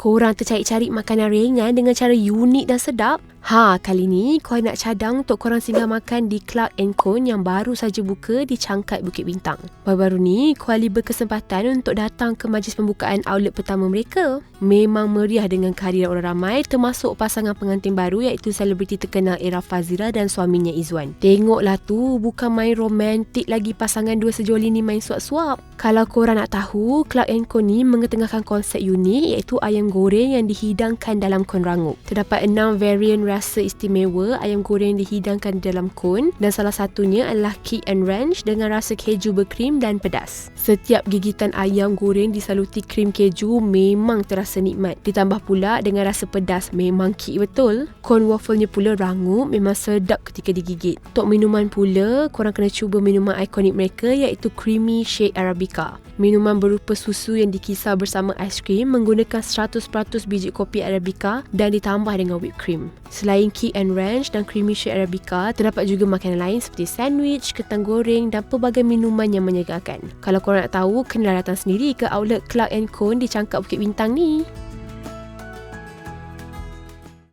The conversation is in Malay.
Korang tercari-cari makanan ringan dengan cara unik dan sedap? Ha, kali ni korang nak cadang untuk korang singgah makan di Clark Cone yang baru saja buka di Cangkat Bukit Bintang. Baru-baru ni, Kuali berkesempatan untuk datang ke majlis pembukaan outlet pertama mereka. Memang meriah dengan kehadiran orang ramai termasuk pasangan pengantin baru iaitu selebriti terkenal Era Fazira dan suaminya Izwan. Tengoklah tu, bukan main romantik lagi pasangan dua sejoli ni main suap-suap. Kalau korang nak tahu, Clark Cone ni mengetengahkan konsep unik iaitu ayam goreng yang dihidangkan dalam kon rangup. Terdapat enam varian rasa istimewa ayam goreng dihidangkan dalam kon dan salah satunya adalah kick and ranch dengan rasa keju berkrim dan pedas. Setiap gigitan ayam goreng disaluti krim keju memang terasa nikmat. Ditambah pula dengan rasa pedas memang kick betul. Kon waffle-nya pula rangup memang sedap ketika digigit. Untuk minuman pula, korang kena cuba minuman ikonik mereka iaitu Creamy Shake Arabica. Minuman berupa susu yang dikisar bersama aiskrim menggunakan 100% biji kopi Arabica dan ditambah dengan whipped cream. Selain Kick and Ranch dan Creamy Shake Arabica, terdapat juga makanan lain seperti sandwich, ketang goreng dan pelbagai minuman yang menyegarkan. Kalau korang nak tahu, kena datang sendiri ke outlet Clark Cone di Cangkap Bukit Bintang ni.